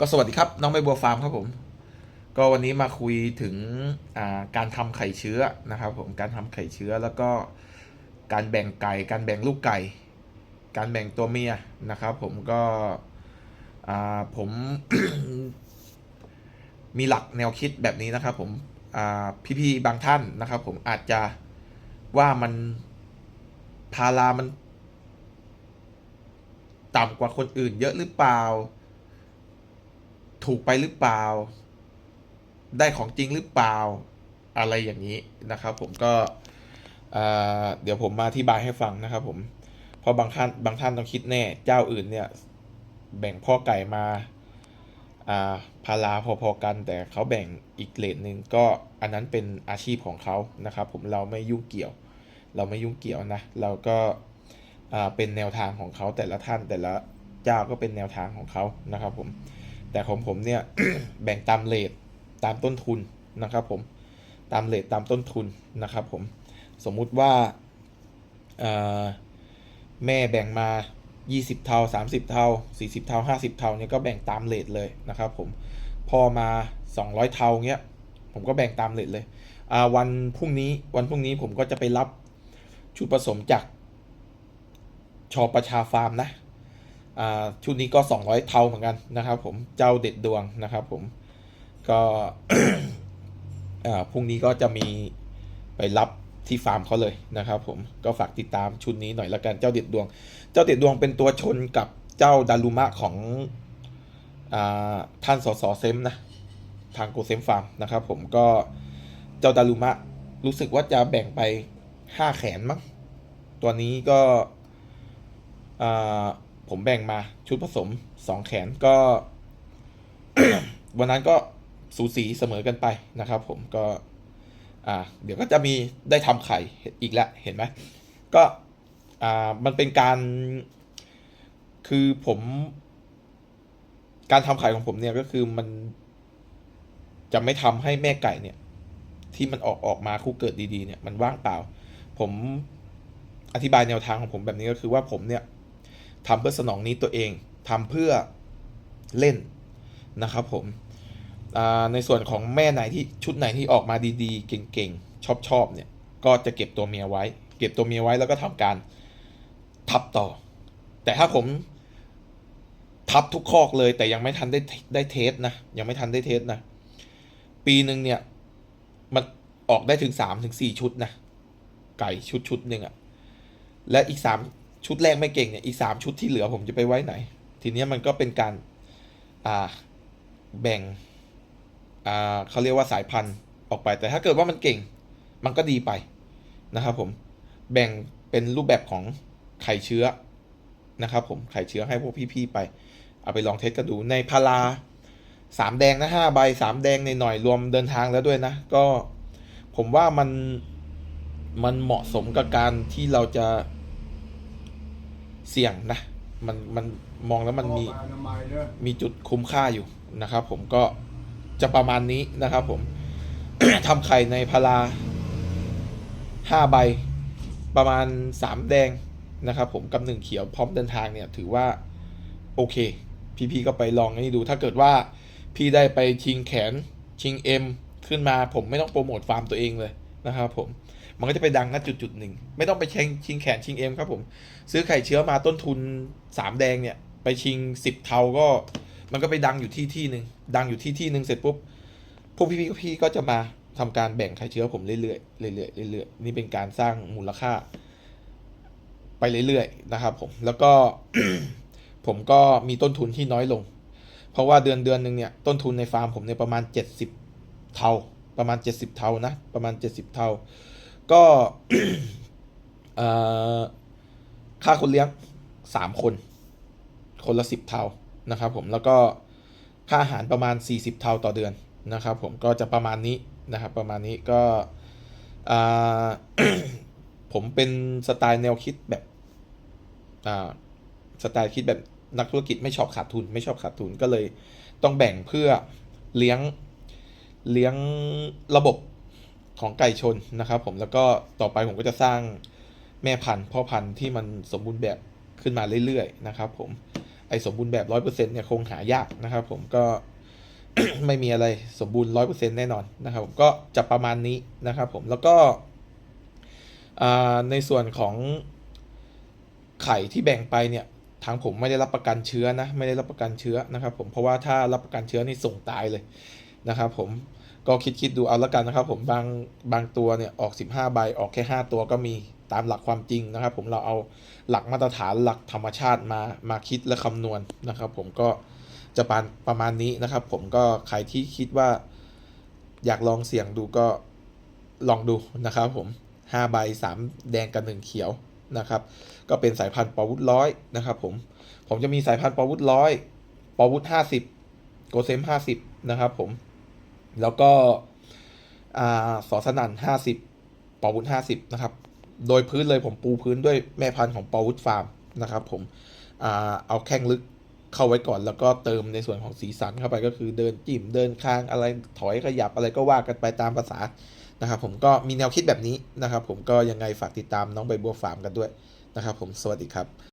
ก็สวัสดีครับน้องใบบัวฟาร์มครับผม ก็วันนี้มาคุยถึงการทำไข่เชื้อนะครับผมการทำไข่เชื้อแล้วก็การแบ่งไก่การแบ่งลูกไก่ การแบ่งตัวเมียนะครับ ผมก็ผมมีหลักแนวคิดแบบนี้นะครับ ผมพี่ๆบางท่านนะครับ ผมอาจจะว่ามันพารามันต่ำกว่าคนอื่นเยอะหรือเปล่า ถูกไปหรือเปล่า ได้ของจริงหรือเปล่าอะไรอย่างนี้นะครับ ผมก็เดี๋ยวผมมาอธิบายให้ฟังนะครับ ผมเพราะบางท่านบางท่านต้องคิดแน่เจ้าอื่นเนี่ย แบ่งพ่อไก่มาพาราพอๆกัน แต่เขาแบ่งอีกเลทหนึ่งก็อันนั้นเป็นอาชีพของเขานะครับ ผมเราไม่ยุ่งเกี่ยว เราไม่ยุ่งเกี่ยวนะ เราก็าเป็นแนวทางของเขาแต่ละท่านแต่ละเจ้าก็เป็นแนวทางของเขานะครับ ผม แต่ของผมเนี่ยแบ่งตามเลทตามต้นทุนนะครับผมตามเลทตามต้นทุนนะครับผมสมมุติว่าแม่แบ่งมา 20 เท่า 30 เท่า 40 เท่า 50 เท่าเนี่ยก็แบ่งตามเลทเลยนะครับผมพอมา 200 เท่าเงี้ยผมก็แบ่งตามเลทเลยวันพรุ่งนี้วันพรุ่งนี้ผมก็จะไปรับชุดผสมจากชอประชาฟาร์มนะ ชุดนี้ก็ 200 เท่าเหมือนกันนะครับผมเจ้าเด็ดดวงนะครับผมก็พรุ่งนี้ก็จะมีไปรับที่ฟาร์มเขาเลยนะครับผมก็ฝากติดตามชุดนี้หน่อยละกันเจ้าเด็ดดวง เจ้าเด็ดดวงเป็นตัวชนกับเจ้าดารุมะของอท่านสสเซมนะทางโกเซมฟาร์มนะครับผมก็เจ้าดารุมะรู้สึกว่าจะแบ่งไปห้าแขนมั้งตัวนี้ก็อ่า ผมแบ่งมาชุดผสมสองแขนก็ วันนั้นก็สูสีเสมอกันไปนะครับ ผมก็ อ่า เดี๋ยวก็จะมีได้ทำไข่อีกแล้วเห็นไหมก็อ่ามันเป็นการ คือผม การทำไข่ของผมเนี่ยก็คือมันจะไม่ทำให้แม่ไก่เนี่ย ที่มันออกออกมาคู่เกิดดีๆ เนี่ยมันว่างเปล่า ผมอธิบายแนวทางของผมแบบนี้ก็คือว่าผมเนี่ย ทำเพื่อสนองนี้ตัวเองทำเพื่อเล่นนะครับผมในส่วนของแม่ไหนที่ชุดไหนที่ออกมาดีๆ เก่งๆ ชอบๆเนี่ยก็จะเก็บตัวเมียไว้ เก็บตัวเมียไว้แล้วก็ทำการทับต่อ แต่ถ้าผมทับทุกคอกเลยแต่ยังไม่ทันได้ได้เทสนะยังไม่ทันได้เทสนะ ปีหนึ่งเนี่ยมันออกได้ถึงสามถึงสี่ชุดนะไก่ชุดชุดหนึ่งอะและอีกสาม ชุดแรกไม่เก่งเนี่ยอีกสามชุดที่เหลือผมจะไปไว้ไหน ทีเนี้ยมันก็เป็นการอ่าแบ่งอ่าเขาเรียกว่าสายพันธุ์ออกไป แต่ถ้าเกิดว่ามันเก่ง มันก็ดีไปนะครับผมแบ่งเป็นรูปแบบของไข่เชื้อนะครับผมไข่เชื้อให้พวกพี่ๆไป เอาไปลองเทสกันดูในพาราสามแดงนะห้าใบสามแดงในหน่อยรวมเดินทางแล้วด้วยนะ ก็ผมว่ามันมันเหมาะสมกับการที่เราจะ เสี่ยงนะ มันมันมองแล้วมันมีมีจุดคุ้มค่าอยู่นะครับ ผมก็จะประมาณนี้นะครับ ผมทำไข่ในพาราห้าใบประมาณสามแดงนะครับ ผมกับหนึ่งเขียวพร้อมเดินทางเนี่ย ถือว่าโอเค พี่ๆก็ไปลองนี่ดู ถ้าเกิดว่าพี่ได้ไปชิงแขนชิงเอ็มขึ้นมาผมไม่ต้องโปรโมทฟาร์มตัวเองเลยนะครับผม มันก็จะไปดังณจุดจุดหนึ่งไม่ต้องไปแชิงชิงแขนชิงเอ็มครับผม ซื้อไข่เชื้อมาต้นทุนสามแดงเนี่ย ไปชิงสิบเทาก็ มันก็ไปดังอยู่ที่ที่หนึ่งดังอยู่ที่ที่หนึ่งเสร็จปุ๊บพวกพี่ๆพี่ก็จะมาทำการแบ่งไข่เชื้อผมเรื่อยๆเรื่อยๆเรื่อยๆนี่เป็นการสร้างมูลค่า ไปเรื่อยๆนะครับ ผมแล้วก็ผมก็มีต้นทุนที่น้อยลง เพราะว่าเดือนเดือนหนึ่งเนี่ยต้นทุนในฟาร์มผมเนี่ยประมาณเจ็ดสิบเทาประมาณเจ็ดสิบเทานะประมาณเจ็ดสิบเท่า ก็ค่าคนเลี้ยงสามคน คนละสิบเท่านะครับผมแล้วก็ค่าอาหารประมาณ 40 เท่าต่อเดือนนะครับ ผมก็จะประมาณนี้นะครับ ประมาณนี้ก็ผมเป็นสไตล์แนวคิดแบบสไตล์คิดแบบนักธุรกิจไม่ชอบขาดทุน ไม่ชอบขาดทุนก็เลยต้องแบ่งเพื่อเลี้ยงเลี้ยงระบบ ของไก่ชนนะครับผมแล้วก็ต่อไปผมก็จะสร้างแม่พันธุ์พ่อพันธุ์ที่มันสมบูรณ์แบบขึ้นมาเรื่อยๆนะครับผมไอ้สมบูรณ์แบบร้อยเปอร์เซ็นต์เนี่ยคงหายากนะครับผมก็ไม่มีอะไรสมบูรณ์ร้อยเปอร์เซ็นต์แน่นอนนะครับผมก็จะประมาณนี้นะครับผมแล้วก็ในส่วนของไข่ที่แบ่งไปเนี่ยทางผมไม่ได้รับประกันเชื้อนะไม่ได้รับประกันเชื้อนะครับผมเพราะว่าถ้ารับประกันเชื้อนี่ส่งตายเลยนะครับผม ก็คิดคิดดูเอาละกันนะครับ ผมบางบางตัวเนี่ยออก 15 ใบออกแค่ 5 ตัวก็มีตามหลักความจริงนะครับ ผมเราเอาหลักมาตรฐานหลักธรรมชาติมามาคิดและคำนวณนะครับ ผมก็จะประประมาณนี้นะครับ ผมก็ใครที่คิดว่า อยากลองเสี่ยงดูก็ลองดูนะครับ ผม5ใบ3 แดงกับ1เขียวนะครับ ก็เป็นสายพันธุ์ปอวุธร้อยนะครับ ผมผมจะมีสายพันธุ์ปอวุธร้อยปอวุธห้าสิบโกเซมห้าสิบนะครับ ผม แล้วก็สอสนันห้าสิบปอวุธห้าสิบนะครับ โดยพื้นเลยผมปูพื้นด้วยแม่พันธุ์ของปอวุธฟาร์มนะครับ ผมอเอาแข้งลึกเข้าไว้ก่อนแล้วก็เติมในส่วนของสีสันเข้าไปก็คือเดินจิ้มเดินค้างอะไรถอยขยับอะไรก็ว่ากันไปตามภาษานะครับผมก็มีแนวคิดแบบนี้นะครับ ผมก็ยังไงฝากติดตามน้องใบบัวฟาร์มกันด้วยนะครับ ผมสวัสดีครับ